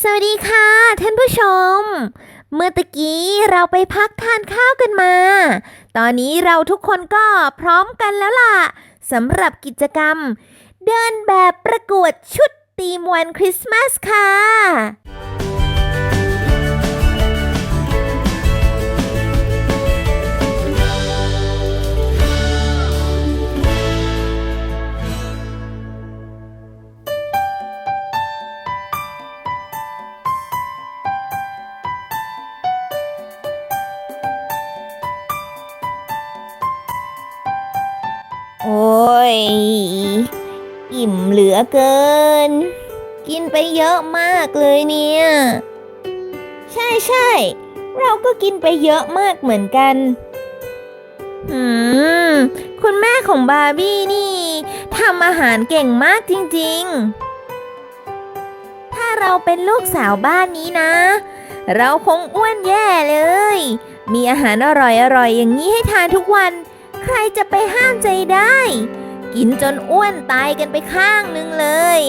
สวัสดีค่ะท่านผู้ชม เมื่อตะกี้เราไปพักทานข้าวกันมา ตอนนี้เราทุกคนก็พร้อมกันแล้วล่ะสำหรับกิจกรรม เดินแบบประกวดชุดตีมวันคริสต์มาสค่ะ เหลือเกิน กินไปเยอะมากเลยเนี่ย ใช่ใช่ เราก็กินไปเยอะมากเหมือนกันอืมคุณแม่ของบาร์บี้นี่ทำอาหารเก่งมากจริงๆ ถ้าเราเป็นลูกสาวบ้านนี้นะ เราคงอ้วนแย่เลย มีอาหารอร่อยๆอย่างนี้ให้ทานทุกวัน ใครจะไปห้ามใจได้ กินจนอ้วนตายกันไปข้างหนึ่งเลย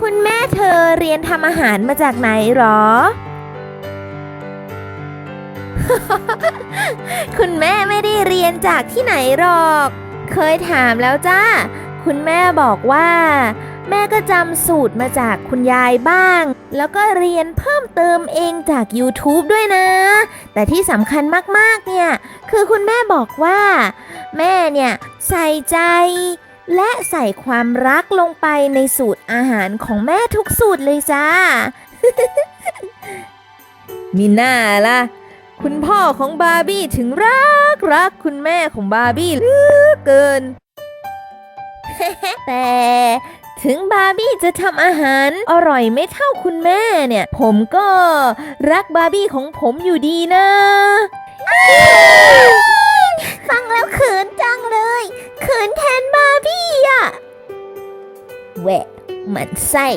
คุณแม่เธอเรียนทำอาหารมาจากไหนหรอ คุณแม่ไม่ได้เรียนจากที่ไหนหรอก เคยถามแล้วจ้า คุณแม่บอกว่า แม่ก็จำสูตรมาจากคุณยายบ้าง แล้วก็เรียนเพิ่มเติมเองจาก YouTube ด้วยนะ แต่ที่สำคัญมากๆเนี่ย คือคุณแม่บอกว่า แม่เนี่ยใส่ใจ และใส่ความรักลงไปในสูตรอาหารของแม่ทุกสูตรเลยจ้า มีหน้าล่ะ คุณพ่อของบาร์บี้ถึงรักรักคุณแม่ของบาร์บี้เหลือเกิน แต่ ถึงบาร์บี้จะทำอาหารอร่อยไม่เท่าคุณแม่เนี่ย ผมก็รักบาร์บี้ของผมอยู่ดีนะ ฟังแล้วเขินจังเลยเขินแทนบาร์บี้อะแหวะหมันไส้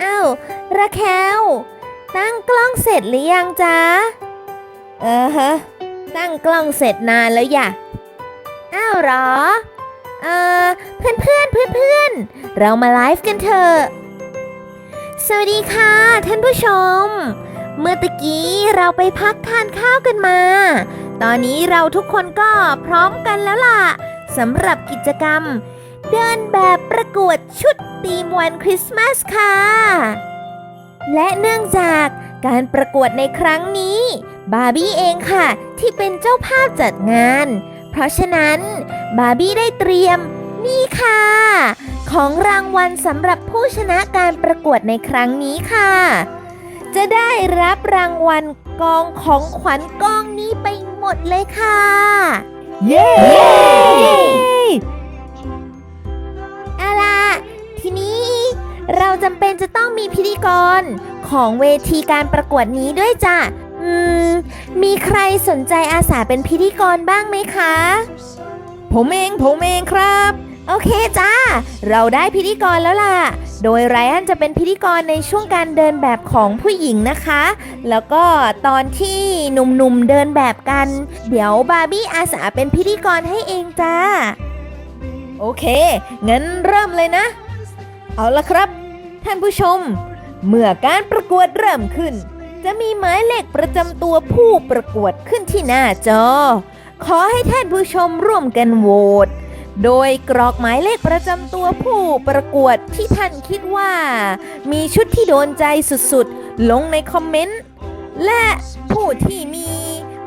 เอ้าระแคลตั้งกล้องเสร็จหรือยังจ๊ะเออฮะ ตั้งกล้องเสร็จนานแล้วอย่ะ อ้าวหรอ เออเพื่อนเพื่อนเพื่อนเพื่อนเรามาไลฟ์กันเถอะ สวัสดีค่ะ ท่านผู้ชม เมื่อตะกี้เราไปพักทานข้าวกันมา ตอนนี้เราทุกคนก็พร้อมกันแล้วล่ะสำหรับกิจกรรม เดินแบบประกวดชุดธีมวันคริสต์มาสค่ะ และเนื่องจากการประกวดในครั้งนี้ บาร์บี้เองค่ะ ที่เป็นเจ้าภาพจัดงาน เพราะฉะนั้นบาร์บี้ได้เตรียม นี่ค่ะ ของรางวัลสำหรับผู้ชนะการประกวดในครั้งนี้ค่ะ จะได้รับรางวัลกองของขวัญกองนี้ไปหมดเลยค่ะ เย้ เอาล่ะ ทีนี้เราจำเป็นจะต้องมีพิธีกรของเวทีการประกวดนี้ด้วยจ้ะ อืม มีใครสนใจอาสาเป็นพิธีกรบ้างไหมคะ ผมเองผมเองครับ โอเคจ้า เราได้พิธีกรแล้วล่ะ โดยไรอันจะเป็นพิธีกรในช่วงการเดินแบบของผู้หญิงนะคะ แล้วก็ตอนที่หนุ่มๆเดินแบบกัน เดี๋ยวบาร์บี้อาสาเป็นพิธีกรให้เองจ้า โอเค งั้นเริ่มเลยนะ เอาละครับ ท่านผู้ชม เมื่อการประกวดเริ่มขึ้น จะมีหมายเลขประจำตัวผู้ประกวดขึ้นที่หน้าจอ ขอให้ท่านผู้ชมร่วมกันโหวต โดยกรอกหมายเลขประจำตัวผู้ประกวดที่ท่านคิดว่า มีชุดที่โดนใจสุดๆ ลงในคอมเมนต์ และผู้ที่มี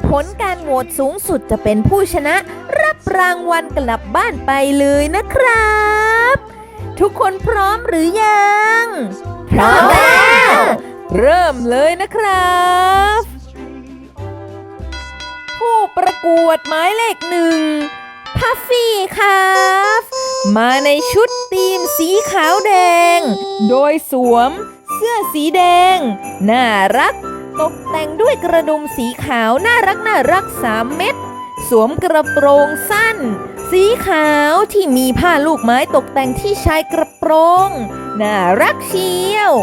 ผลการโหวตสูงสุดจะเป็นผู้ชนะ รับรางวัลกลับบ้านไปเลยนะครับ ทุกคนพร้อมหรือยัง พร้อมแล้ว เริ่มเลยนะครับ ผู้ประกวดหมายเลขหนึ่งพัฟฟี่ครับมาในชุดทีมสีขาวแดง โดยสวมเสื้อสีแดง น่ารัก ตกแต่งด้วยกระดุมสีขาวน่ารักน่ารักสามเม็ด สวมกระโปรงสั้น สีขาวที่มีผ้าลูกไม้ตกแต่งที่ชายกระโปรง น่ารักเชียว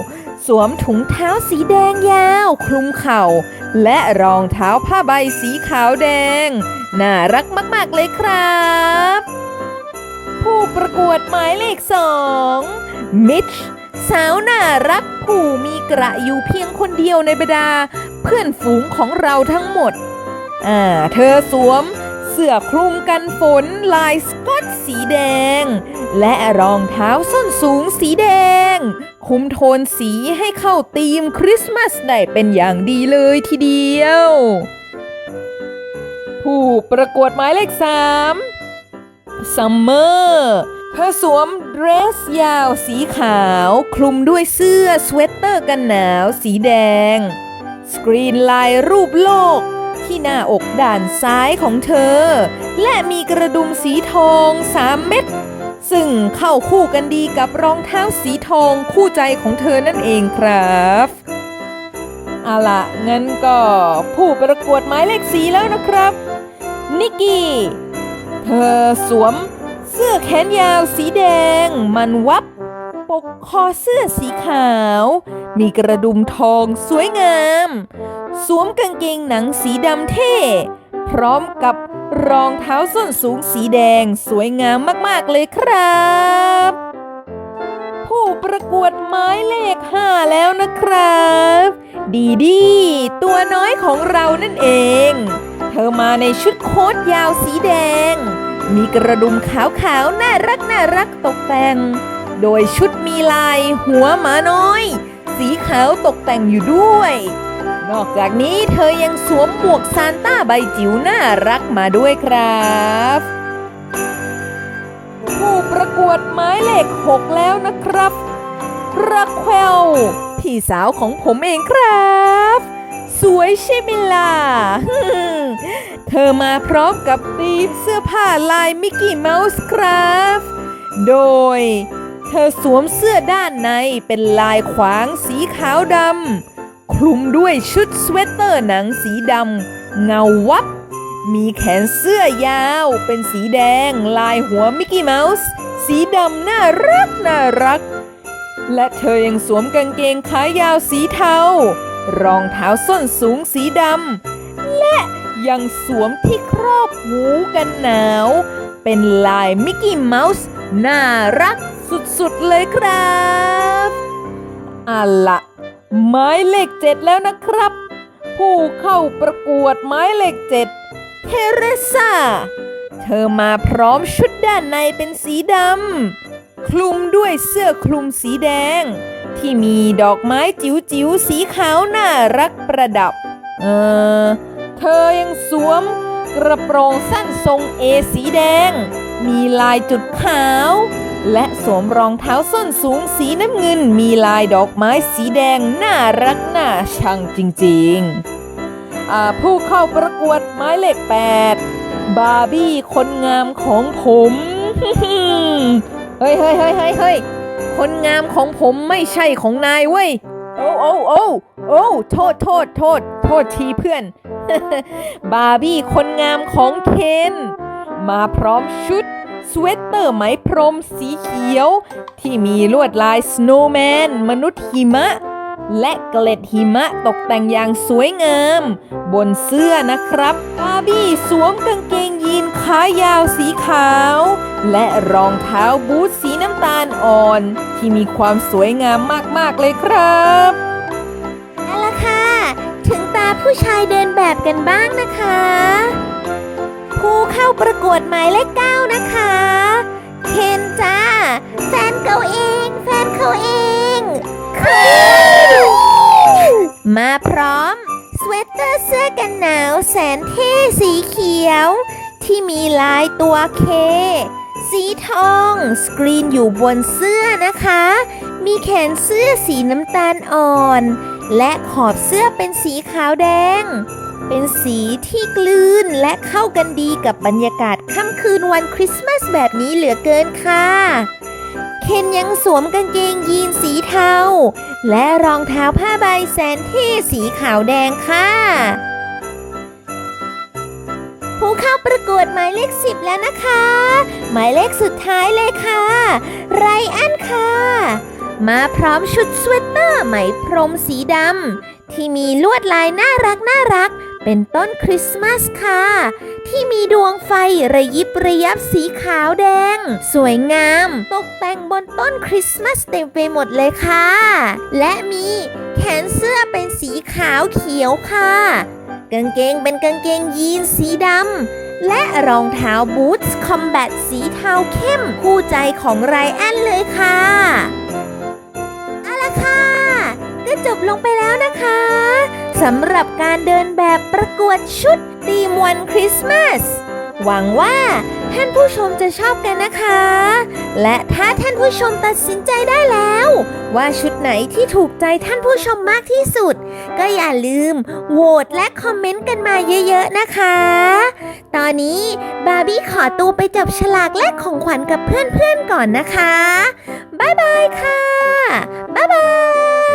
สวมถุงเท้าสีแดงยาว คลุมเข่า และรองเท้าผ้าใบสีขาวแดง น่ารักมาก ๆ เลยครับ ผู้ประกวดหมายเลขสองมิชสาวน่ารักผู้มีกระอยู่เพียงคนเดียวในบรรดา เพื่อนฝูงของเราทั้งหมด อ่า เธอสวมเสื้อคลุมกันฝนลายสกอตสีแดง และรองเท้าส้นสูงสีแดง คุมโทนสีให้เข้าธีมคริสต์มาสได้เป็นอย่างดีเลยทีเดียว ผู้ประกวดหมายเลขสามซัมเมอร์เธอสวมเดรสยาวสีขาว คลุมด้วยเสื้อสเวตเตอร์กันหนาวสีแดง สกรีนลายรูปโลกที่หน้าอกด้านซ้ายของเธอ และมีกระดุมสีทองสามเม็ด ซึ่งเข้าคู่กันดีกับรองเท้าสีทองคู่ใจของเธอนั่นเองครับเอาละงั้นก็ผู้ประกวดหมายเลขสีแล้วนะครับ นิกกี้ เธอสวมเสื้อแขนยาวสีแดง มันวับ ปกคอเสื้อสีขาว มีกระดุมทองสวยงาม สวมกางเกงหนังสีดำเท่ พร้อมกับ รองเท้าส้นสูงสีแดงสวยงามมากๆเลยครับ ผู้ประกวดหมายเลขห้าแล้วนะครับ ดีดีตัวน้อยของเรานั่นเอง เธอมาในชุดโค้ทยาวสีแดง มีกระดุมขาวๆ น่ารักน่ารักตกแต่ง โดยชุดมีลายหัวหมาน้อย สีขาวตกแต่งอยู่ด้วย นอกจากนี้เธอยังสวมหมวกซานต้าใบจิ๋วน่ารักมาด้วยครับผู้ประกวดหมายเลขหกแล้วนะครับรักแควลพี่สาวของผมเองครับ สวยใช่ไหมล่ะเธอมาพร้อมกับธีมเสื้อผ้าลายมิกกี้เมาส์ครับ โดย เธอสวมเสื้อด้านในเป็นลายขวางสีขาวดำ คลุมด้วยชุดสเวตเตอร์หนังสีดำเงาวับ มีแขนเสื้อยาวเป็นสีแดง ลายหัวมิกกี้เมาส์ สีดำน่ารักน่ารัก และเธอยังสวมกางเกงขายาวสีเทา รองเท้าส้นสูงสีดำ และยังสวมที่ครอบหูกันหนาว เป็นลายมิกกี้เมาส์ น่ารักสุดๆเลยครับเอาละ หมายเลขเจ็ดแล้วนะครับ ผู้เข้าประกวดหมายเลขเจ็ดเทเรซาเธอมาพร้อมชุดด้านในเป็นสีดำคลุมด้วยเสื้อคลุมสีแดง ที่มีดอกไม้จิ๋วๆสีขาวน่ารักประดับ เออ เธอยังสวมกระโปรงสั้นทรงเอสีแดง มีลายจุดขาว และสวมรองเท้าส้นสูงสีน้ำเงิน มีลายดอกไม้สีแดงน่ารักน่าชังจริงๆ ผู้เข้าประกวดหมายเลข 8 บาร์บี้คนงามของผมเฮ้ยเฮ้ยเฮ้ยเฮ้ยเฮ้ยคนงามของผมไม่ใช่ของนายเว้ย โอ้โอ้โอ้โอ้โทษโทษโทษโทษทีเพื่อน บาร์บี้คนงามของเคน มาพร้อมชุด สเวตเตอร์ไหมพรมสีเขียว ที่มีลวดลายสโนว์แมนมนุษย์หิมะ และเกล็ดหิมะตกแต่งอย่างสวยงาม บนเสื้อนะครับบาร์บี้สวมกางเกงยีนขายาวสีขาว และรองเท้าบูทสีน้ำตาลอ่อน ที่มีความสวยงามมาก ๆ เลยครับเอาละค่ะ ถึงตาผู้ชายเดินแบบกันบ้างนะคะ ผู้เข้าประกวดหมายเลขเก้านะคะ เคนจ้า แฟนเขาเอง แฟนเขาเองคือมาพร้อม สเวตเตอร์เสื้อกันหนาวแสนเท่สีเขียว ที่มีลายตัวเค สีทอง สกรีนอยู่บนเสื้อนะคะ มีแขนเสื้อสีน้ำตาลอ่อน และขอบเสื้อเป็นสีขาวแดง เป็นสีที่กลืนและเข้ากันดีกับบรรยากาศค่ำคืนวันคริสต์มาสแบบนี้เหลือเกินค่ะ เคนยังสวมกางเกงยีนสีเทา และรองเท้าผ้าใบแสนเท่สีขาวแดงค่ะ ผู้เข้าประกวดหมายเลขสิบแล้วนะคะ หมายเลขสุดท้ายเลยค่ะ ไรอันค่ะ มาพร้อมชุดสเวตเตอร์ไหมพรมสีดำที่มีลวดลายน่ารักน่ารัก เป็นต้นคริสต์มาสค่ะ ที่มีดวงไฟระยิบระยับสีขาวแดง สวยงาม ตกแต่งบนต้นคริสต์มาสเต็มไปหมดเลยค่ะ และมีแขนเสื้อเป็นสีขาวเขียวค่ะ กางเกงเป็นกางเกงยีนสีดำและรองเท้าบูทส์คอมแบทสีเทาเข้มคู่ใจของไรอันเลยค่ะเอาละค่ะ ก็จบลงไปแล้วนะคะ สำหรับการเดินแบบประกวดชุดตีมวันคริสต์มาส หวังว่าท่านผู้ชมจะชอบกันนะคะ และถ้าท่านผู้ชมตัดสินใจได้แล้ว ว่าชุดไหนที่ถูกใจท่านผู้ชมมากที่สุด ก็อย่าลืมโหวตและคอมเมนต์กันมาเยอะๆนะคะ ตอนนี้บาร์บี้ขอตัวไปจับฉลากแลกของขวัญกับเพื่อนๆก่อนนะคะ บ๊ายบายค่ะ บ๊ายบาย